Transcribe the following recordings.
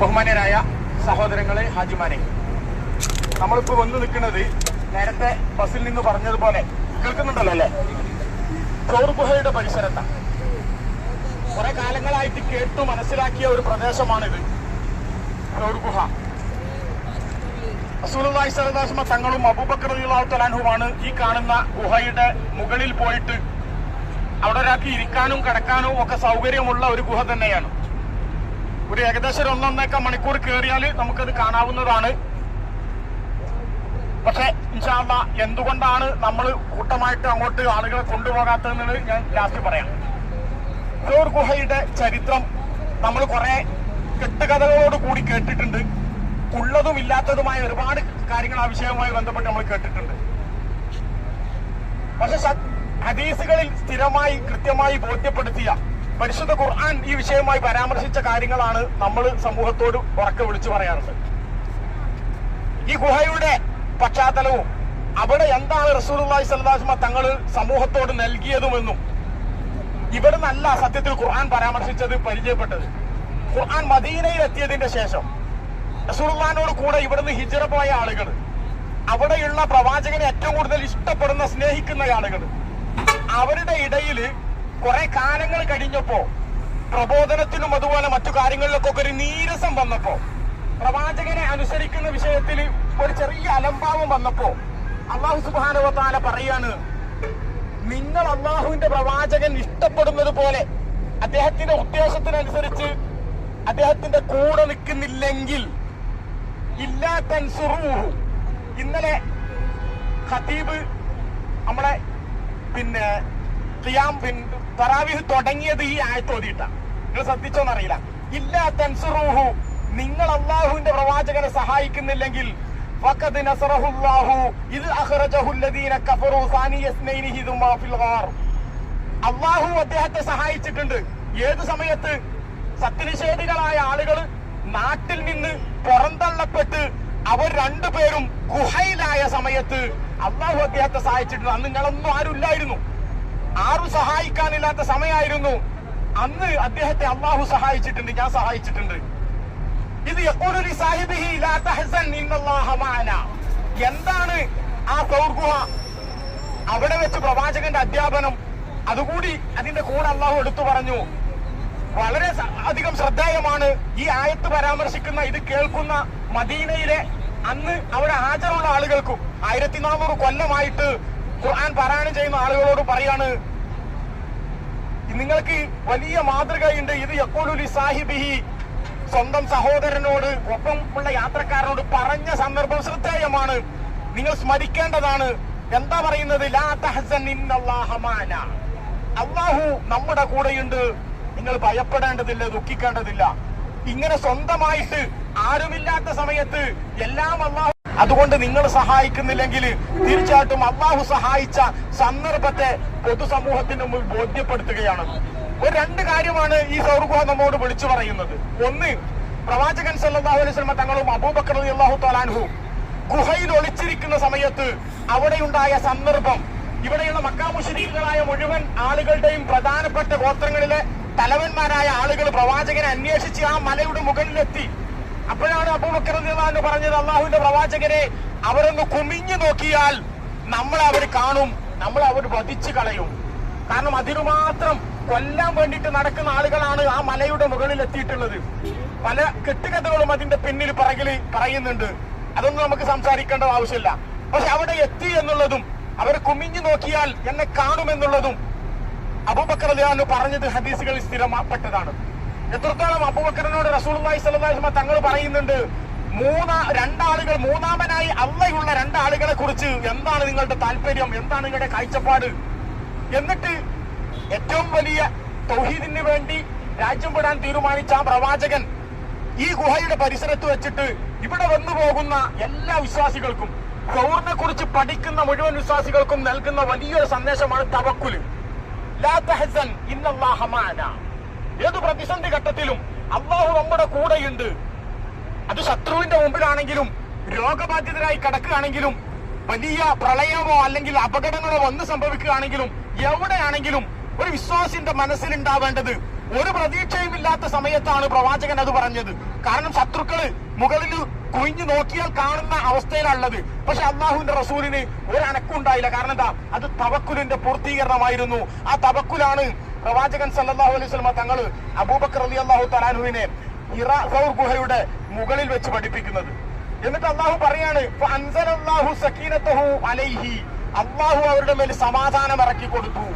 ബഹുമാന്യരായ സഹോദരങ്ങളെ ഹാജിമാരെ. നമ്മളിപ്പോ വന്നു നിൽക്കുന്നത് നേരത്തെ ബസ്സിൽ നിന്ന് പറഞ്ഞതുപോലെ കേൾക്കുന്നുണ്ടല്ലോ അല്ലേ? ചോർഗുഹയുടെ പരിസരത്താണ്. കുറെ കാലങ്ങളായിട്ട് കേട്ടു മനസ്സിലാക്കിയ ഒരു പ്രദേശമാണിത്. ചോർഗുഹ ഗുഹ. സരദാസ്മ തങ്ങളും അബൂബക്കർ ഈ കാണുന്ന ഗുഹയുടെ മുകളിൽ പോയിട്ട് അവിടെ ഒരാൾക്ക് ഇരിക്കാനും കിടക്കാനും ഒക്കെ സൗകര്യമുള്ള ഒരു ഗുഹ തന്നെയാണ്. ഒരു ഏകദേശം ഒരു ഒന്നൊന്നേക്ക മണിക്കൂർ കയറിയാൽ നമുക്കത് കാണാവുന്നതാണ്. പക്ഷെ ഇൻഷാല്ല എന്തുകൊണ്ടാണ് നമ്മൾ കൂട്ടമായിട്ട് അങ്ങോട്ട് ആളുകളെ കൊണ്ടുപോകാത്തതെന്ന് ഞാൻ ലാസ്റ്റ് പറയാം. ചോർ ഗുഹയുടെ ചരിത്രം നമ്മൾ കുറെ കെട്ടുകഥകളോട് കൂടി കേട്ടിട്ടുണ്ട്. ഉള്ളതും ഇല്ലാത്തതുമായ ഒരുപാട് കാര്യങ്ങൾ ആ വിഷയവുമായി ബന്ധപ്പെട്ട് നമ്മൾ കേട്ടിട്ടുണ്ട്. പക്ഷെ ഹദീസുകളിൽ സ്ഥിരമായി കൃത്യമായി ബോധ്യപ്പെടുത്തിയ പരിശുദ്ധ ഖുർആൻ ഈ വിഷയമായി പരാമർശിച്ച കാര്യങ്ങളാണ് നമ്മൾ സമൂഹത്തോട് ഉറക്കെ വിളിച്ചു പറയാറുണ്ട്. ഈ ഗുഹയുടെ പശ്ചാത്തലവും അവിടെ എന്താണ് അലൈഹി വസല്ലം തങ്ങൾ സമൂഹത്തോട് നൽകിയതുമെന്നും ഇവിടെ നല്ല സത്യത്തിൽ ഖുർആൻ പരാമർശിച്ചത് പരിചയപ്പെട്ടത്. ഖുർആൻ മദീനയിൽ എത്തിയതിന്റെ ശേഷം റസൂലുള്ളാഹിനോട് കൂടെ ഇവിടുന്ന് ഹിജറ പോയ ആളുകൾ അവിടെയുള്ള പ്രവാചകനെ ഏറ്റവും കൂടുതൽ ഇഷ്ടപ്പെടുന്ന സ്നേഹിക്കുന്ന ആളുകൾ അവരുടെ ഇടയിൽ കുറെ കാലങ്ങൾ കഴിഞ്ഞപ്പോ പ്രബോധനത്തിനും അതുപോലെ മറ്റു കാര്യങ്ങളിലൊക്കെ ഒരു നീരസം വന്നപ്പോ പ്രവാചകനെ അനുസരിക്കുന്ന വിഷയത്തിൽ ഒരു ചെറിയ അലംഭാവം വന്നപ്പോ അള്ളാഹു സുബാനവത്താല പറയാണ് നിങ്ങൾ അള്ളാഹുവിന്റെ പ്രവാചകൻ ഇഷ്ടപ്പെടുന്നത് പോലെ അദ്ദേഹത്തിന്റെ ഉദ്ദേശത്തിനനുസരിച്ച് അദ്ദേഹത്തിന്റെ കൂടെ നിൽക്കുന്നില്ലെങ്കിൽ ഇല്ലാ ഇന്നലെ ഖതീബ് നമ്മളെ പിന്നെ ഖിയാം പിൻ തറാവിഹ് തുടങ്ങിയത് ഈ ആയത്ത് ഓതിയിട്ടാണ്. നിങ്ങൾ ശ്രദ്ധിച്ചോന്നറിയില്ല ഇല്ല തൻസുറൂഹു നിങ്ങൾ അള്ളാഹുവിന്റെ പ്രവാചകനെ സഹായിക്കുന്നില്ലെങ്കിൽ അള്ളാഹു അദ്ദേഹത്തെ സഹായിച്ചിട്ടുണ്ട്. ഏത് സമയത്ത്? സത്യനിഷേധികളായ ആളുകൾ നാട്ടിൽ നിന്ന് പുറന്തള്ളപ്പെട്ട് അവർ രണ്ടുപേരും ഗുഹയിലായ സമയത്ത് അള്ളാഹു അദ്ദേഹത്തെ സഹായിച്ചിട്ടുണ്ട്. അന്ന് നിങ്ങളൊന്നും ആരുമില്ലായിരുന്നു. ആരും സഹായിക്കാനില്ലാത്ത സമയമായിരുന്നു. അന്ന് അദ്ദേഹത്തെ അള്ളാഹു സഹായിച്ചിട്ടുണ്ട് ഞാൻ സഹായിച്ചിട്ടുണ്ട്. ഇത് എപ്പോഴൊരു സാഹിബിഹി എന്താണ് ആ സൗർഗുഹ അവിടെ വെച്ച് പ്രവാചകന്റെ അധ്യാപനം. അതുകൂടി അതിന്റെ കൂടെ അള്ളാഹു എടുത്തു പറഞ്ഞു. വളരെ അധികം ശ്രദ്ധേയമാണ് ഈ ആയത്ത് പരാമർശിക്കുന്ന ഇത് കേൾക്കുന്ന മദീനയിലെ അന്ന് അവിടെ ഹാജരുള്ള ആളുകൾക്കും ആയിരത്തി നാനൂറ് കൊല്ലമായിട്ട് ഖുർആൻ പാരായണം ചെയ്യുന്ന ആളുകളോട് പറയാണ് നിങ്ങൾക്ക് വലിയ മാതൃകയുണ്ട്. ഇത് യക്കോലുലി സാഹിബിഹി. സ്വന്തം സഹോദരനോട് ഒപ്പം ഉള്ള യാത്രക്കാരനോട് പറഞ്ഞ സന്ദർഭം ശ്രദ്ധേയമാണ്. നിങ്ങൾ സ്മരിക്കേണ്ടതാണ്. എന്താ പറയുന്നത്? ലാ അള്ളാഹു നമ്മുടെ കൂടെയുണ്ട്. നിങ്ങൾ ഭയപ്പെടേണ്ടതില്ല ദുഃഖിക്കേണ്ടതില്ല. ഇങ്ങനെ സ്വന്തമായിട്ട് ആരുമില്ലാത്ത സമയത്ത് എല്ലാം അള്ളാഹു അതുകൊണ്ട് നിങ്ങൾ സഹായിക്കുന്നില്ലെങ്കിൽ തീർച്ചയായിട്ടും അള്ളാഹു സഹായിച്ച സന്ദർഭത്തെ പൊതുസമൂഹത്തിന് മുമ്പിൽ ബോധ്യപ്പെടുത്തുകയാണ്. ഒരു രണ്ട് കാര്യമാണ് ഈ സൗർഗുഹ നമ്മോട് വിളിച്ചു പറയുന്നത്. ഒന്ന് പ്രവാചകൻ സല്ലാഹു അലൈഹി സ്വലമ തങ്ങളും അബൂബക്കർ അള്ളാഹു തആലാൻഹു ഗുഹയിൽ ഒളിച്ചിരിക്കുന്ന സമയത്ത് അവിടെയുണ്ടായ സന്ദർഭം ഇവിടെയുള്ള മക്കാമുഷരീകളായ മുഴുവൻ ആളുകളുടെയും പ്രധാനപ്പെട്ട ഗോത്രങ്ങളിലെ തലവന്മാരായ ആളുകൾ പ്രവാചകനെ അന്വേഷിച്ച് ആ മലയുടെ മുകളിലെത്തി. അപ്പോഴാണ് അബൂബക്കർ പറഞ്ഞത് അള്ളാഹുവിന്റെ പ്രവാചകരെ അവരൊന്ന് കുമിഞ്ഞു നോക്കിയാൽ നമ്മൾ അവർ കാണും നമ്മൾ അവർ വധിച്ചു കളയും. കാരണം അതിനു മാത്രം കൊല്ലാൻ വേണ്ടിയിട്ട് നടക്കുന്ന ആളുകളാണ് ആ മലയുടെ മുകളിൽ എത്തിയിട്ടുള്ളത്. പല കെട്ടുകഥകളും അതിന്റെ പിന്നിൽ പറകിൽ പറയുന്നുണ്ട്. അതൊന്നും നമുക്ക് സംസാരിക്കേണ്ട ആവശ്യമില്ല. പക്ഷെ അവിടെ എത്തി എന്നുള്ളതും അവർ കുമിഞ്ഞു നോക്കിയാൽ എന്നെ കാണുമെന്നുള്ളതും അബൂബക്കർ അലിയാന്ന് പറഞ്ഞത് ഹദീസുകളിൽ സ്ഥിരപ്പെട്ടതാണ് എത്രത്തോളം അബൂബക്കറിനോട് റസൂലുള്ളാഹി സലഹ്മ തങ്ങൾ പറയുന്നുണ്ട്? മൂന്നാ രണ്ടാളുകൾ മൂന്നാമനായി അള്ളയുള്ള രണ്ടാളുകളെ കുറിച്ച് എന്താണ് നിങ്ങളുടെ താല്പര്യം? എന്താണ് നിങ്ങളുടെ കാഴ്ചപ്പാട്? എന്നിട്ട് ഏറ്റവും വലിയ തൗഹീദിന് വേണ്ടി രാജ്യം വിടാൻ തീരുമാനിച്ച ആ പ്രവാചകൻ ഈ ഗുഹയുടെ പരിസരത്ത് വെച്ചിട്ട് ഇവിടെ വന്നു പോകുന്ന എല്ലാ വിശ്വാസികൾക്കും ഗൗറിനെ കുറിച്ച് പഠിക്കുന്ന മുഴുവൻ വിശ്വാസികൾക്കും നൽകുന്ന വലിയൊരു സന്ദേശമാണ് തവക്കുൽ. ലാ തഹസൻ ഇന്നല്ലാഹ മഅന. ഏത് പ്രതിസന്ധി ഘട്ടത്തിലും അള്ളാഹു നമ്മുടെ കൂടെയുണ്ട്. അത് ശത്രുവിന്റെ മുമ്പിലാണെങ്കിലും രോഗബാധിതരായി കിടക്കുകയാണെങ്കിലും വലിയ പ്രളയമോ അല്ലെങ്കിൽ അപകടങ്ങളോ വന്ന് സംഭവിക്കുകയാണെങ്കിലും എവിടെയാണെങ്കിലും ഒരു വിശ്വാസിന്റെ മനസ്സിലുണ്ടാവേണ്ടത് ഒരു പ്രതീക്ഷയും ഇല്ലാത്ത സമയത്താണ് പ്രവാചകൻ അത് പറഞ്ഞത്. കാരണം ശത്രുക്കൾ മുകളിൽ കുഴിഞ്ഞു നോക്കിയാൽ കാണുന്ന അവസ്ഥയിലുള്ളത്. പക്ഷെ അള്ളാഹുവിന്റെ റസൂലിന് ഒരു അനക്കുണ്ടായില്ല കാരണം എന്താ? അത് തവക്കുലിന്റെ പൂർത്തീകരണമായിരുന്നു. ആ തവക്കുലാണ് പ്രവാചകൻ സല്ലാഹു അലൈഹി വസല്ലമ തങ്ങൾ അബൂബക്കർ അലി അള്ളാഹു തലാനുവിനെ ഇറ ഗുഹയുടെ മുകളിൽ വെച്ച് പഠിപ്പിക്കുന്നത്. എന്നിട്ട് അള്ളാഹു പറയാണ് സക്കീനത്തഹു അലൈഹി. അള്ളാഹു അവരുടെ മേൽ സമാധാനം ഇറക്കി കൊടുത്തു.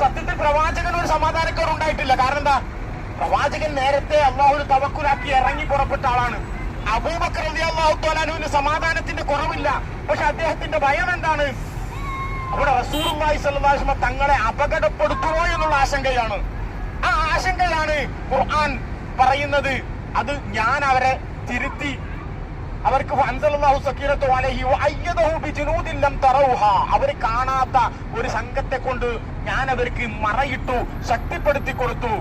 സത്യത്തിൽ പ്രവാചകൻ ഒരു സമാധാനക്കാർ ഉണ്ടായിട്ടില്ല. കാരണം എന്താ? പ്രവാചകൻ നേരത്തെ അള്ളാഹുവിന് തവക്കുലാക്കി ഇറങ്ങി പുറപ്പെട്ട ആളാണ്. അബൂബക്കർ അലി അള്ളാഹു സമാധാനത്തിന്റെ കുറവില്ല. പക്ഷെ അദ്ദേഹത്തിന്റെ ഭയം എന്താണ്? അവിടെ റസൂറുമായി സല്ലാസ്മ തങ്ങളെ അപകടപ്പെടുത്തുമോ എന്നുള്ള ആശങ്കയാണ്. ആ ആശങ്കയാണ് ഖുർആൻ പറയുന്നത്. അത് ഞാൻ അവരെ തിരുത്തി അവർക്ക് അവർ കാണാത്ത ഒരു സംഘത്തെ കൊണ്ട് ഞാൻ അവർക്ക് മറയിട്ടു ശക്തിപ്പെടുത്തി കൊടുത്തു.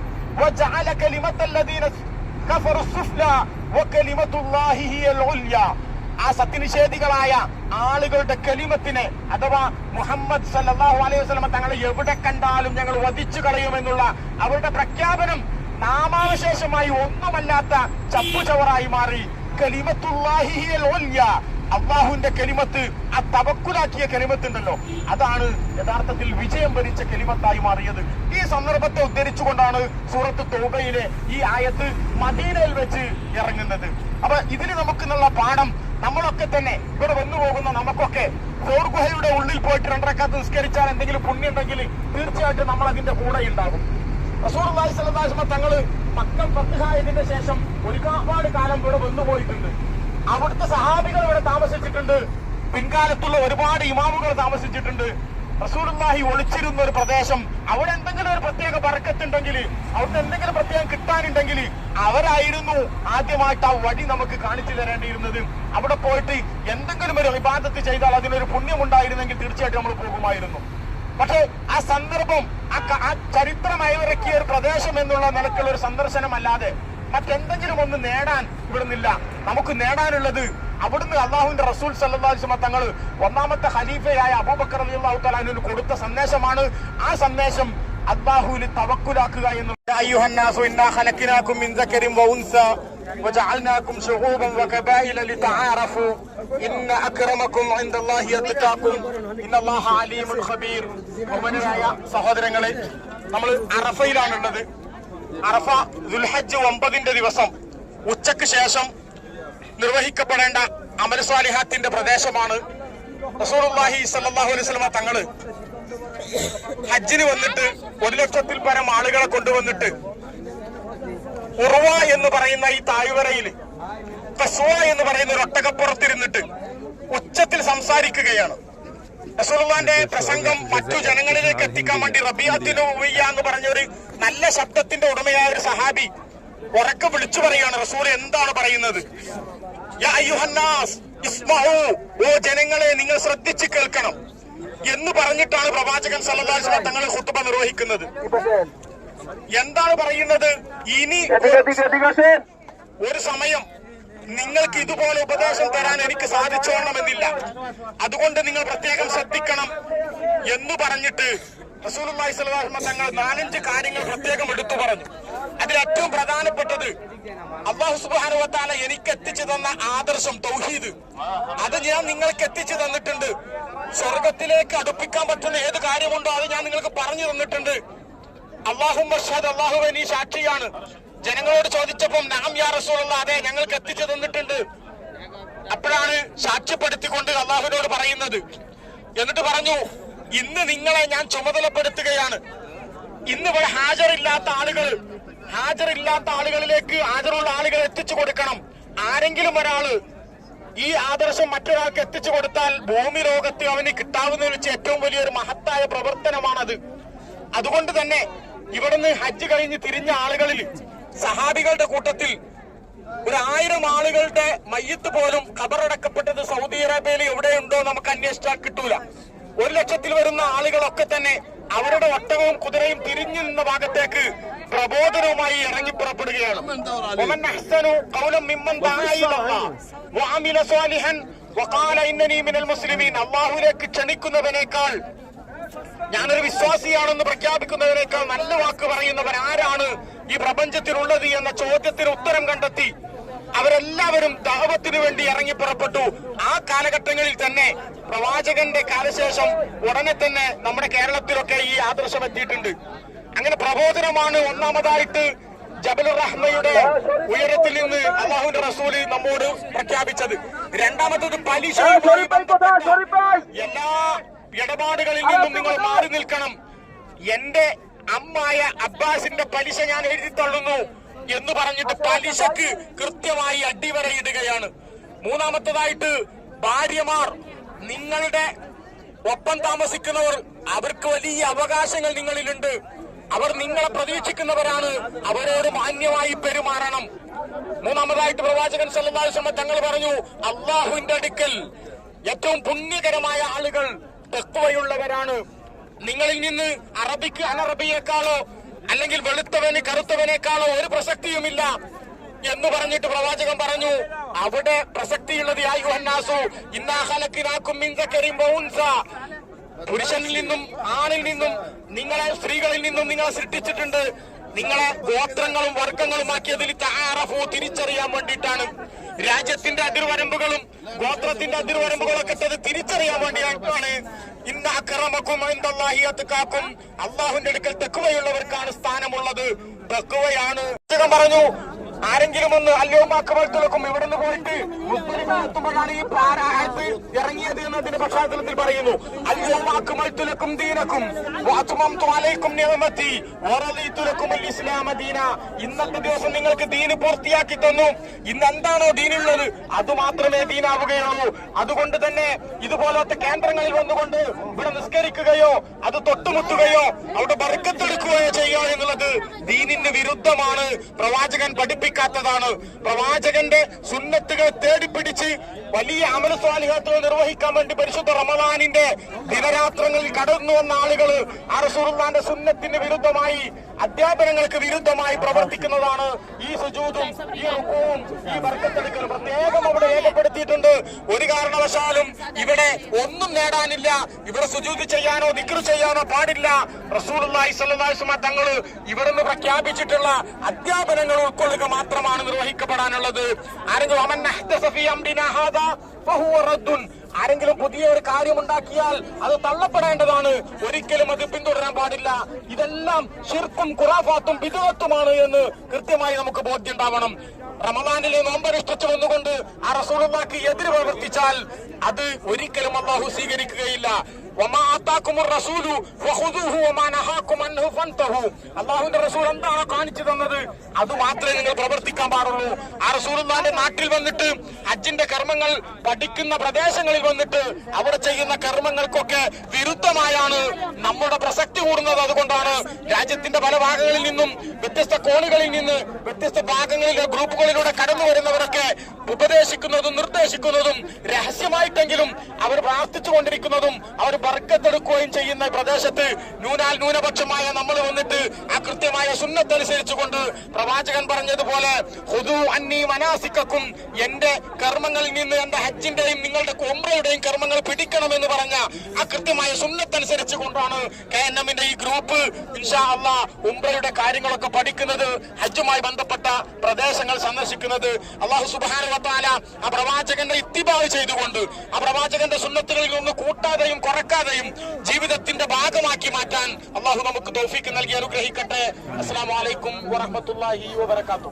ആ സത്യനിഷേധികളായ ആളുകളുടെ കലിമത്തിനെ അഥവാ മുഹമ്മദ് സല്ലാഹു അലൈഹി വസ്ലമ തങ്ങളെ എവിടെ കണ്ടാലും ഞങ്ങൾ വധിച്ചു കളയുമെന്നുള്ള അവരുടെ പ്രഖ്യാപനം നാമാവശേഷമായി ഒന്നുമല്ലാത്ത ചപ്പുചവറായി മാറി. അള്ളാഹുവിന്റെ കലിമത്ത് ആ തവക്കുലാക്കിയ കലിമത്ത് ഉണ്ടല്ലോ അതാണ് യഥാർത്ഥത്തിൽ വിജയം ഭരിച്ച കലിമത്തായി മാറിയത്. ഈ സന്ദർഭത്തെ ഉദ്ധരിച്ചുകൊണ്ടാണ് സൂറത്ത് തോബയിലെ ഈ ആയത്ത് മദീനയിൽ വെച്ച് ഇറങ്ങുന്നത്. അപ്പൊ ഇതിന് നമുക്ക് നമുക്കുള്ള പാഠം നമ്മളൊക്കെ തന്നെ ഇവിടെ വന്നു പോകുന്ന നമുക്കൊക്കെ ചോർ ഗുഹയുടെ ഉള്ളിൽ പോയിട്ട് രണ്ടരക്കാത്ത് നിസ്കരിച്ചാൽ എന്തെങ്കിലും പുണ്യം ഉണ്ടെങ്കിൽ തീർച്ചയായിട്ടും നമ്മൾ അതിന്റെ കൂടെ ഉണ്ടാകും. റസൂർലായി തങ്ങൾ മക്കൾ പത്തുഹായതിന്റെ ശേഷം ഒരുപാട് കാലം ഇവിടെ വന്നു പോയിട്ടുണ്ട് അവിടുത്തെ സഹാബികൾ ഇവിടെ താമസിച്ചിട്ടുണ്ട്. പിൻകാലത്തുള്ള ഒരുപാട് ഇമാമുകൾ താമസിച്ചിട്ടുണ്ട്. റസൂലുള്ളാഹി ഒളിച്ചിരുന്ന ഒരു പ്രദേശം അവിടെ എന്തെങ്കിലും ഒരു പ്രത്യേക പറക്കത്തുണ്ടെങ്കിൽ അവിടെ എന്തെങ്കിലും പ്രത്യേകം കിട്ടാനുണ്ടെങ്കിൽ അവരായിരുന്നു ആദ്യമായിട്ട് ആ വഴി നമുക്ക് കാണിച്ചു തരേണ്ടിയിരുന്നത്. അവിടെ പോയിട്ട് എന്തെങ്കിലും ഒരു വിവാദത്ത് ചെയ്താൽ അതിനൊരു പുണ്യമുണ്ടായിരുന്നെങ്കിൽ തീർച്ചയായിട്ടും നമ്മൾ പോകുമായിരുന്നു. പക്ഷേ ആ സന്ദർഭം ആ ചരിത്രം അയവിറക്കിയ ഒരു പ്രദേശം എന്നുള്ള നിലക്കുള്ള ഒരു സന്ദർശനമല്ലാതെ മറ്റെന്തെങ്കിലും ഒന്ന് നേടാൻ ഇവിടുന്നില്ല. നമുക്ക് നേടാനുള്ളത് അവിടുന്ന് അള്ളാഹുവിന്റെ റസൂൽ സല്ലാസ്മ തങ്ങൾ ഒന്നാമത്തെ ഖലീഫയായ അബൂബക്കർ അലി കൊടുത്ത സന്ദേശമാണ്. ആ സന്ദേശം അള്ളാഹുവിന് തവക്കുലാക്കുക എന്ന് أيها الناس إنا خلقناكم من ذكر وأنثى وجعلناكم شعوبا وقبائل لتعارفوا إن أكرمكم عند الله يتقاكم إن الله عليم خبير ബഹുമാനരായ സഹോദരങ്ങളെ നമ്മൾ അറഫയിലാണുള്ളത് അറഫ ദുൽഹജ്ജ് ഒമ്പതിന്റെ ദിവസം ഉച്ചക്ക് ശേഷം നിർവഹിക്കപ്പെടേണ്ട അമരസ്വാലിഹാത്തിന്റെ പ്രദേശമാണ് റസൂലുള്ളാഹി സല്ലല്ലാഹു അലൈഹി വസല്ലമ തങ്ങള് ഹജ്ജിന് വന്നിട്ട് ഒരു ലക്ഷത്തിൽ പരം ആളുകളെ കൊണ്ടുവന്നിട്ട് ഉറവ എന്ന് പറയുന്ന ഈ താഴ്വരയിൽ കസുവ എന്ന് പറയുന്ന ഒരു ഒട്ടകപ്പുറത്തിരുന്നിട്ട് ഉച്ചത്തിൽ സംസാരിക്കുകയാണ്. റസൂലുള്ളാന്റെ പ്രസംഗം മറ്റു ജനങ്ങളിലേക്ക് എത്തിക്കാൻ വേണ്ടി റബിയാത്തിനു ഉയ്യ എന്ന് പറഞ്ഞ ഒരു നല്ല ശബ്ദത്തിന്റെ ഉടമയായ ഒരു സഹാബി ഉറക്കെ വിളിച്ചു പറയാണ് റസൂൽ എന്താണ് പറയുന്നത്? ഓ ജനങ്ങളെ നിങ്ങൾ ശ്രദ്ധിച്ചു കേൾക്കണം. എന്ന് പറഞ്ഞിട്ടാണ് പ്രവാചകൻ വസല്ലം തങ്ങൾ ഖുത്ബ നിർവഹിക്കുന്നത്. എന്താണ് പറയുന്നത്? ഇനി ഒരു സമയം നിങ്ങൾക്ക് ഇതുപോലെ ഉപദേശം തരാൻ എനിക്ക് സാധിച്ചോണമെന്നില്ല അതുകൊണ്ട് നിങ്ങൾ പ്രത്യേകം ശ്രദ്ധിക്കണം എന്ന് പറഞ്ഞിട്ട് റസൂലുള്ളാഹി സ്വല്ലല്ലാഹു തങ്ങൾ നാലഞ്ച് കാര്യങ്ങൾ പ്രത്യേകം എടുത്തു പറഞ്ഞു. അതിൽ ഏറ്റവും പ്രധാനപ്പെട്ടത് അള്ളാഹു സുബാനുവത്താല എനിക്ക് എത്തിച്ചു തന്ന ആദർശം തൗഹീദ്. അത് ഞാൻ നിങ്ങൾക്ക് എത്തിച്ചു തന്നിട്ടുണ്ട്. സ്വർഗത്തിലേക്ക് അടുപ്പിക്കാൻ പറ്റുന്ന ഏത് കാര്യമുണ്ടോ അത് ഞാൻ നിങ്ങൾക്ക് പറഞ്ഞു തന്നിട്ടുണ്ട്. അള്ളാഹു അള്ളാഹുവെ നീ സാക്ഷിയാണ്. ജനങ്ങളോട് ചോദിച്ചപ്പം നാം യാ റസൂലുള്ള അതെ ഞങ്ങൾക്ക് എത്തിച്ചു തന്നിട്ടുണ്ട്. അപ്പോഴാണ് സാക്ഷ്യപ്പെടുത്തിക്കൊണ്ട് അള്ളാഹുവിനോട് പറയുന്നത്. എന്നിട്ട് പറഞ്ഞു ഇന്ന് നിങ്ങളെ ഞാൻ ചുമതലപ്പെടുത്തുകയാണ്. ഇന്ന് ഇവിടെ ഹാജറില്ലാത്ത ആളുകൾ ഹാജറില്ലാത്ത ആളുകളിലേക്ക് ഹാജറുള്ള ആളുകൾ എത്തിച്ചു കൊടുക്കണം. ആരെങ്കിലും ഒരാൾ ഈ ആദർശം മറ്റൊരാൾക്ക് എത്തിച്ചു കൊടുത്താൽ ഭൂമി ലോകത്ത് അവന് കിട്ടാവുന്ന വെച്ച് ഏറ്റവും വലിയൊരു മഹത്തായ പ്രവർത്തനമാണത്. അതുകൊണ്ട് തന്നെ ഇവിടുന്ന് ഹജ്ജ് കഴിഞ്ഞ് തിരിഞ്ഞ ആളുകളിൽ സഹാബികളുടെ കൂട്ടത്തിൽ ഒരു ആയിരം ആളുകളുടെ മയ്യത്ത് പോലും ഖബറടക്കപ്പെട്ടത് സൗദി അറേബ്യയിൽ എവിടെയുണ്ടോ നമുക്ക് അന്വേഷിച്ചാൽ കിട്ടൂല. ഒരു ലക്ഷത്തിൽ വരുന്ന ആളുകളൊക്കെ തന്നെ അവരുടെ ഒട്ടകവും കുതിരയും തിരിഞ്ഞു നിന്ന ഭാഗത്തേക്ക് പ്രബോധനവുമായി ഇറങ്ങി പുറപ്പെടുകയാണ്. അള്ളാഹുലേക്ക് ക്ഷണിക്കുന്നവനേക്കാൾ ഞാനൊരു വിശ്വാസിയാണെന്ന് പ്രഖ്യാപിക്കുന്നതിനേക്കാൾ നല്ല വാക്ക് പറയുന്നവർ ആരാണ് ഈ പ്രപഞ്ചത്തിലുള്ളത് എന്ന ചോദ്യത്തിന് ഉത്തരം കണ്ടെത്തി അവരെല്ലാവരും ദാവത്തിനു വേണ്ടി ഇറങ്ങി പുറപ്പെട്ടു. ആ കാലഘട്ടങ്ങളിൽ തന്നെ പ്രവാചകന്റെ കാലശേഷം ഉടനെ തന്നെ നമ്മുടെ കേരളത്തിലൊക്കെ ഈ ആദർശം എത്തിയിട്ടുണ്ട്. അങ്ങനെ പ്രബോധനമാണ് ഒന്നാമതായിട്ട് ജബലുർ റഹ്മയുടെ ഉയരത്തിൽ നിന്ന് അള്ളാഹുന്റെ റസൂൽ നമ്മോട് പ്രഖ്യാപിച്ചത്. രണ്ടാമത്തത് പലിശ എല്ലാ ഇടപാടുകളിൽ നിന്നും നിങ്ങൾ മാറി നിൽക്കണം. എന്റെ അമ്മായ അബ്ബാസിന്റെ പലിശ ഞാൻ എഴുതി തള്ളുന്നു എന്ന് പറഞ്ഞിട്ട് പലിശക്ക് കൃത്യമായി അടിവരയിടുകയാണ്. മൂന്നാമത്തതായിട്ട് ഭാര്യമാർ നിങ്ങളുടെ ഒപ്പം താമസിക്കുന്നവർ അവർക്ക് വലിയ അവകാശങ്ങൾ നിങ്ങളിലുണ്ട്. അവർ നിങ്ങളെ പ്രതീക്ഷിക്കുന്നവരാണ്. അവരോട് മാന്യമായി പെരുമാറണം. മൂന്നാമതായിട്ട് പ്രവാചകൻ അലൈഹി തങ്ങൾ പറഞ്ഞു അള്ളാഹുവിന്റെ അടുക്കൽ ഏറ്റവും പുണ്യകരമായ ആളുകൾ തെക്കുവയുള്ളവരാണ് നിങ്ങളിൽ നിന്ന് അറബിക്ക് അനറബിയേക്കാളോ അല്ലെങ്കിൽ വെളുത്തവന് കറുത്തവനേക്കാളോ ഒരു പ്രസക്തിയുമില്ല എന്ന് പറഞ്ഞിട്ട് പ്രവാചകൻ പറഞ്ഞു. അവിടെ പ്രസക്തിയുള്ളത് ആയുഹന്നാസു ഇന്നാ ഖലഖിനാക്കും മിൻ ദക്കരിൻ വഉൻസ പുരുഷനിൽ നിന്നും ആണിൽ നിന്നും നിങ്ങളെ സ്ത്രീകളിൽ നിന്നും നിങ്ങളെ സൃഷ്ടിച്ചിട്ടുണ്ട്. നിങ്ങളെ ഗോത്രങ്ങളും വർഗങ്ങളുമാക്കിയതിൽ താറഫോ തിരിച്ചറിയാൻ വേണ്ടിയിട്ടാണ്. രാജ്യത്തിന്റെ അതിർവരമ്പുകളും ഗോത്രത്തിന്റെ അതിർവരമ്പുകളൊക്കെ അത് തിരിച്ചറിയാൻ വേണ്ടിയാണ്. ഇന്ന അക്രമക്കും കാക്കും അള്ളാഹുന്റെ അടുക്കൽ തെക്കുവയുള്ളവർക്കാണ് സ്ഥാനമുള്ളത്. തെക്കുവയാണ് പറഞ്ഞു ആരെങ്കിലും ഒന്ന് അല്യോമാക്കമത്തുലക്കും ഇവിടെ നിന്ന് പോയിട്ട് മുസ്ലിം ഈ പാരായത്ത് ഇറങ്ങിയത് എന്നതിന്റെ പശ്ചാത്തലത്തിൽ പറയുന്നു. അല്യോമാക്കമത്തുലക്കും ദീനക്കും. വാത്തുമം ത്വാലയ്ക്കും നിയമത്തി. ഓറലീത്തുലക്കും ഇസ്ലാമ ദീന. ഇന്നത്തെ ദിവസം നിങ്ങൾക്ക് ദീന് പൂർത്തിയാക്കി തന്നു. ഇന്ന് എന്താണോ ദീനുള്ളത്? അത് മാത്രമേ ദീനാവുകയുള്ളൂ. അതുകൊണ്ട് തന്നെ ഇതുപോലത്തെ കേന്ദ്രങ്ങളിൽ വന്നുകൊണ്ട് ഇവിടെ നിസ്കരിക്കുകയോ അത് തൊട്ടുമുട്ടുകയോ അവിടെ ബർക്കത്തെടുക്കുകയോ ചെയ്യുക എന്നുള്ളത് ദീനിന് വിരുദ്ധമാണ്. പ്രവാചകൻ പഠിപ്പിക്കാത്തതാണ് പ്രവാചകന്റെ സുന്നത്തുകൾ തേടിപ്പിടിച്ച് വലിയ അമല സ്വാലിഹത്തുകൾ നിർവഹിക്കാൻ വേണ്ടി പരിശുദ്ധ റമദാനിന്റെ ദിനരാത്രങ്ങളിൽ കടന്നു വന്ന ആളുകൾ ആ സുന്നത്തിന് വിരുദ്ധമായി അധ്യാപനങ്ങൾക്ക് വിരുദ്ധമായി പ്രവർത്തിക്കുന്നതാണ് ഈ സുജൂതും ഈ റുക്കുവും ഈ വർക്കത്തെടുക്കലും പ്രത്യേകം അവിടെ രേഖപ്പെടുത്തിയിട്ടുണ്ട്. ഒരു കാരണവശാലും ഇവിടെ ഒന്നും നേടാനില്ല. ഇവിടെ സുജൂത് ചെയ്യാനോ ദിക്ർ ചെയ്യാനോ പാടില്ല. സ്വല്ലല്ലാഹു അലൈഹി തങ്ങൾ ഇവിടെ നിന്ന് പ്രഖ്യാപിച്ചിട്ടുള്ള അധ്യാപനങ്ങൾ ഉൾക്കൊള്ളുക മാത്രമാണ് നിർവഹിക്കപ്പെടാനുള്ളത്. ആരെങ്കിലും ആരെങ്കിലും പുതിയ ഒരു കാര്യം ഉണ്ടാക്കിയാൽ അത് തള്ളപ്പെടേണ്ടതാണ്. ഒരിക്കലും അത് പിന്തുടരാൻ പാടില്ല. ഇതെല്ലാം ശിർക്കും ഖുറാഫാത്തും ബിദുവത്തുമാണ് എന്ന് കൃത്യമായി നമുക്ക് ബോധ്യമുണ്ടാവണം റമദാനിലെ നോമ്പനുഷ്ഠിച്ചു വന്നുകൊണ്ട് ആ റസൂലുള്ളാക്ക് എതിര് പ്രവർത്തിച്ചാൽ അത് ഒരിക്കലും അള്ളാഹു സ്വീകരിക്കുകയില്ല. അല്ലാഹുവിന്റെ റസൂൽ എന്താണോ കാണിച്ചു തന്നത്? അത് മാത്രമേ നിങ്ങൾ പ്രവർത്തിക്കാൻ പാടുള്ളൂ. ആ റസൂലുള്ളാന്റെ നാട്ടിൽ വന്നിട്ട് ഹജ്ജിന്റെ കർമ്മങ്ങൾ പഠിക്കുന്ന പ്രദേശങ്ങളിൽ വന്നിട്ട് അവിടെ ചെയ്യുന്ന കർമ്മങ്ങൾക്കൊക്കെ വിരുദ്ധമായാണ് നമ്മുടെ പ്രസക്തി കൂടുന്നത്. അതുകൊണ്ടാണ് രാജ്യത്തിന്റെ പല ഭാഗങ്ങളിൽ നിന്നും വ്യത്യസ്ത കോണുകളിൽ നിന്ന് വ്യത്യസ്ത ഭാഗങ്ങളിലെ ഗ്രൂപ്പുകളിലൂടെ കടന്നു വരുന്നവരൊക്കെ ഉപദേശിക്കുന്നതും നിർദ്ദേശിക്കുന്നതും രഹസ്യമായിട്ടെങ്കിലും അവർ പ്രാർത്ഥിച്ചു കൊണ്ടിരിക്കുന്നതും അവർ ബർക്കത്തെടുക്കുകയും ചെയ്യുന്ന പ്രദേശത്ത് ന്യൂനാൽ ന്യൂനപക്ഷമായ നമ്മൾ വന്നിട്ട് ആ കൃത്യമായ സുന്നത്തനുസരിച്ചുകൊണ്ട് പ്രവാചകൻ പറഞ്ഞതുപോലെ അന്നി മനാസിക്കും എന്റെ കർമ്മങ്ങളിൽ നിന്ന് എന്റെ ഹജ്ജിന്റെയും നിങ്ങളുടെ കൊമ്പ്രയുടെയും കർമ്മങ്ങൾ പിടിക്കണം എന്ന് പറഞ്ഞ ആ കൃത്യമായ സുന്നത്തനുസരിച്ച് കൊണ്ടാണ് കെ എൻ എമ്മിന്റെ ഈ ഗ്രൂപ്പ് ഇൻഷാ ഉംറയുടെ കാര്യങ്ങളൊക്കെ പഠിക്കുന്നത് ഹജ്ജുമായി ബന്ധപ്പെട്ട പ്രദേശങ്ങൾ സന്ദർശിക്കുന്നത്. അള്ളാഹു സുബാനുവത്താല ആ പ്രവാചകന്റെ ഇത്തിബാവ് ചെയ്തുകൊണ്ട് ആ പ്രവാചകന്റെ സുന്നത്തുകളിൽ ഒന്ന് കൂട്ടാതെയും കുറക്കാതെയും ജീവിതത്തിന്റെ ഭാഗമാക്കി മാറ്റാൻ അള്ളാഹു നമുക്ക് തോഫിക്ക് നൽകി അനുഗ്രഹിക്കട്ടെ. അസ്സാം വലൈക്കും വറഹമത്തല്ലാഹി വബർക്കാത്തു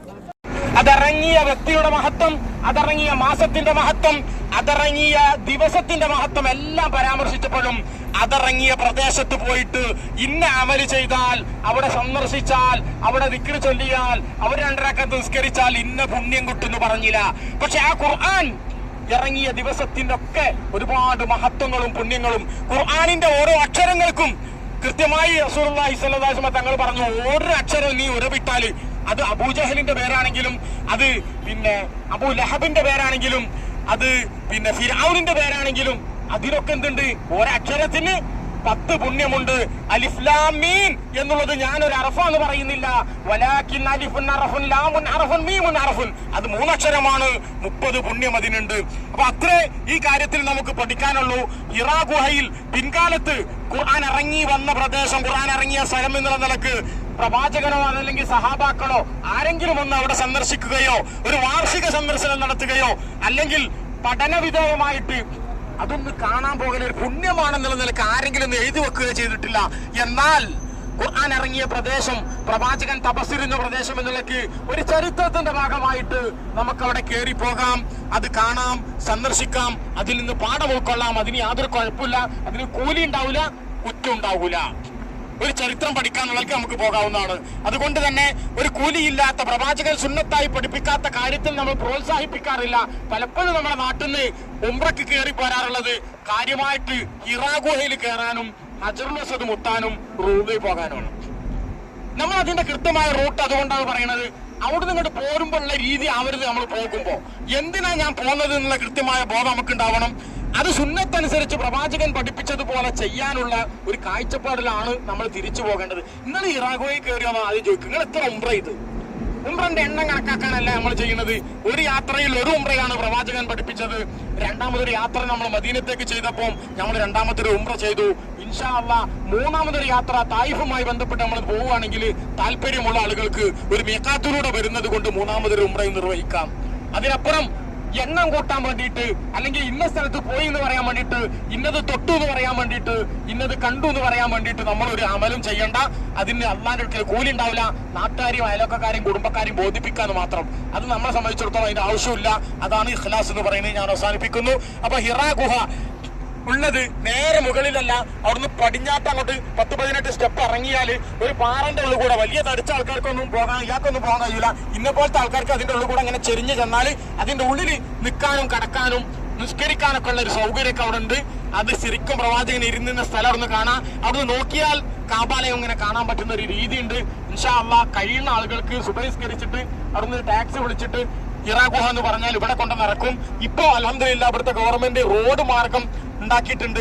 അതറങ്ങിയ വ്യക്തിയുടെ മഹത്വം അതറങ്ങിയ മാസത്തിന്റെ മഹത്വം അതറങ്ങിയ ദിവസത്തിന്റെ മഹത്വം എല്ലാം പരാമർശിച്ചപ്പോഴും അതറങ്ങിയ പ്രദേശത്ത് പോയിട്ട് ഇന്ന അമൽ ചെയ്താൽ അവിടെ സന്ദർശിച്ചാൽ അവിടെ വിക്രി ചൊല്ലിയാൽ അവർ രണ്ടരക്കത്ത് നിസ്കരിച്ചാൽ ഇന്ന പുണ്യം കിട്ടുന്നു പറഞ്ഞില്ല. പക്ഷെ ആ ഖുർആൻ ഇറങ്ങിയ ദിവസത്തിന്റെ ഒക്കെ ഒരുപാട് മഹത്വങ്ങളും പുണ്യങ്ങളും ഖുർആാനിന്റെ ഓരോ അക്ഷരങ്ങൾക്കും കൃത്യമായി റസൂലുള്ളാഹി ഇസ്വല്ലാസ്മ തങ്ങൾ പറഞ്ഞു ഓരോ അക്ഷരം നീ ഉറവിട്ടാൽ അത് അബൂജഹലിന്റെ പേരാണെങ്കിലും അത് പിന്നെ അബൂ ലഹബിന്റെ പേരാണെങ്കിലും അത് പിന്നെ ഫിറൌനിന്റെ പേരാണെങ്കിലും അതിനൊക്കെ എന്തുണ്ട്? ഒരക്ഷരത്തിന് പത്ത് പുണ്യമുണ്ട്. അലിഫ്ലാമീൻ എന്നുള്ളത് ഞാനൊരു അറഫ എന്ന് പറയുന്നില്ല. വലാക്കിൻ അലിഫുൻ അറഫുൻ ലാമുൻ അറഫുൻ മീമുൻ അറഫുൻ. അത് മൂന്നക്ഷരമാണ്. മുപ്പത് പുണ്യം അതിനുണ്ട്. അപ്പൊ അത്രേ ഈ കാര്യത്തിൽ നമുക്ക് പഠിക്കാനുള്ളൂ. ഇറാ ഗുഹയിൽ പിൻകാലത്ത് ഖുർആൻ ഇറങ്ങി വന്ന പ്രദേശം ഖുർആൻ ഇറങ്ങിയ സ്ഥലം എന്നുള്ള നിലയ്ക്ക് പ്രവാചകനോ അതല്ലെങ്കിൽ സഹാബാക്കളോ ആരെങ്കിലും ഒന്ന് അവിടെ സന്ദർശിക്കുകയോ ഒരു വാർഷിക സന്ദർശനം നടത്തുകയോ അല്ലെങ്കിൽ പഠനവിധേയമായിട്ട് അതൊന്ന് കാണാൻ പോകുന്ന ഒരു പുണ്യമാണെന്നുള്ള നിലയ്ക്ക് ആരെങ്കിലും എഴുതി വെക്കുക ചെയ്തിട്ടില്ല. എന്നാൽ ഖുർആൻ ഇറങ്ങിയ പ്രദേശം പ്രവാചകൻ തപസ്സിരുന്ന പ്രദേശം എന്നുള്ളക്ക് ഒരു ചരിത്രത്തിന്റെ ഭാഗമായിട്ട് നമുക്ക് അവിടെ കയറി പോകാം അത് കാണാം സന്ദർശിക്കാം അതിൽ നിന്ന് പാഠം ഉൾക്കൊള്ളാം അതിന് യാതൊരു കുഴപ്പമില്ല അതിന് കൂലി ഉണ്ടാവില്ല കുറ്റം ഉണ്ടാവൂല ഒരു ചരിത്രം പഠിക്കാനുള്ളവർക്ക് നമുക്ക് പോകാവുന്നതാണ്. അതുകൊണ്ട് തന്നെ ഒരു കൂലിയില്ലാത്ത പ്രവാചകൻ സുന്നത്തായി പഠിപ്പിക്കാത്ത കാര്യത്തിൽ നമ്മൾ പ്രോത്സാഹിപ്പിക്കാറില്ല. പലപ്പോഴും നമ്മുടെ നാട്ടിൽ നിന്ന് ഉംറക്ക് കയറി പോരാറുള്ളത് കാര്യമായിട്ട് ഇറാഗുഹയിൽ കയറാനും അജർണസത് മുത്താനും റൂമിൽ പോകാനുമാണ് നമ്മൾ അതിന്റെ കൃത്യമായ റൂട്ട് അതുകൊണ്ടാണ് പറയുന്നത് അവിടെ ഇങ്ങോട്ട് പോരുമ്പോഴുള്ള രീതി ആവരുത് നമ്മൾ പോകുമ്പോ. എന്തിനാ ഞാൻ പോകുന്നത് എന്നുള്ള കൃത്യമായ ബോധം നമുക്ക് ഉണ്ടാവണം അത് സുന്നത്തനുസരിച്ച് പ്രവാചകൻ പഠിപ്പിച്ചതുപോലെ ചെയ്യാനുള്ള ഒരു കാഴ്ചപ്പാടിലാണ് നമ്മൾ തിരിച്ചു പോകേണ്ടത്. നിങ്ങൾ ഇറാഖോയിൽ കയറിയോ ആദ്യം ചോദിക്കും. നിങ്ങൾ എത്ര ഉംറ ഇത്? ഉംറന്റെ എണ്ണം കണക്കാക്കാനല്ല നമ്മൾ ചെയ്യുന്നത്. ഒരു യാത്രയിൽ ഒരു ഉംറയാണ് പ്രവാചകൻ പഠിപ്പിച്ചത്. രണ്ടാമതൊരു യാത്ര നമ്മൾ മദീനത്തേക്ക് ചെയ്തപ്പോൾ നമ്മൾ രണ്ടാമതൊരു ഉംറ ചെയ്തു. ഇൻഷാ അല്ല മൂന്നാമതൊരു യാത്ര തായിഫുമായി ബന്ധപ്പെട്ട് നമ്മൾ പോവുകയാണെങ്കിൽ താല്പര്യമുള്ള ആളുകൾക്ക് ഒരു മേക്കാത്തിലൂടെ വരുന്നത് കൊണ്ട് മൂന്നാമതൊരു ഉംറയും നിർവഹിക്കാം. അതിനപ്പുറം എണ്ണം കൂട്ടാൻ വേണ്ടിയിട്ട് അല്ലെങ്കിൽ ഇന്ന സ്ഥലത്ത് പോയി എന്ന് പറയാൻ വേണ്ടിയിട്ട് ഇന്നത് തൊട്ടു എന്ന് പറയാൻ വേണ്ടിയിട്ട് ഇന്നത് കണ്ടു എന്ന് പറയാൻ വേണ്ടിയിട്ട് നമ്മൾ ഒരു അമലും ചെയ്യണ്ട. അതിന് അള്ളാന്റെ അടുത്ത് കൂലി ഉണ്ടാവില്ല. നാട്ടുകാരെയും അയലൊക്കക്കാരെയും കുടുംബക്കാരെയും ബോധിപ്പിക്കാന്ന് മാത്രം. അത് നമ്മളെ സംബന്ധിച്ചിടത്തോളം അതിന്റെ ആവശ്യമില്ല. അതാണ് ഇഖ്ലാസ് എന്ന് പറയുന്നത് ഞാൻ അവസാനിപ്പിക്കുന്നു. അപ്പൊ ഹിറ ഗുഹ ഉള്ളത് നേരെ മുകളിലല്ല. അവിടുന്ന് പടിഞ്ഞാട്ട് അങ്ങോട്ട് പത്ത് പതിനെട്ട് സ്റ്റെപ്പ് ഇറങ്ങിയാൽ ഒരു പാറന്റെ ഉള്ളിൽ കൂടെ വലിയ തടിച്ച ആൾക്കാർക്കൊന്നും പോകാൻ ഇയാൾക്കൊന്നും പോകാൻ കഴിയില്ല. ഇന്ന പോലത്തെ ആൾക്കാർക്ക് അതിന്റെ ഉള്ളിൽ കൂടെ അങ്ങനെ ചെരിഞ്ഞ് ചെന്നാൽ അതിന്റെ ഉള്ളിൽ നിൽക്കാനും കടക്കാനും നിസ്കരിക്കാനൊക്കെ ഉള്ള ഒരു സൗകര്യമൊക്കെ അവിടെ ഉണ്ട് അത് ശരിക്കും പ്രവാചകൻ ഇരുന്ന സ്ഥലം അവിടെ കാണാം. അവിടുന്ന് നോക്കിയാൽ കാബാലയം ഇങ്ങനെ കാണാൻ പറ്റുന്ന ഒരു രീതിയുണ്ട്. ഇൻഷാ അള്ളാ കഴിയുന്ന ആളുകൾക്ക് സുബഹിസ്കരിച്ചിട്ട് അവിടുന്ന് ടാക്സി വിളിച്ചിട്ട് ഹിറാ ഗുഹ എന്ന് പറഞ്ഞാൽ ഇവിടെ കൊണ്ട് നടക്കും ഇപ്പോ അലഹമില്ല ഇവിടുത്തെ ഗവൺമെന്റ് റോഡ് മാർഗം ഉണ്ടാക്കിയിട്ടുണ്ട്.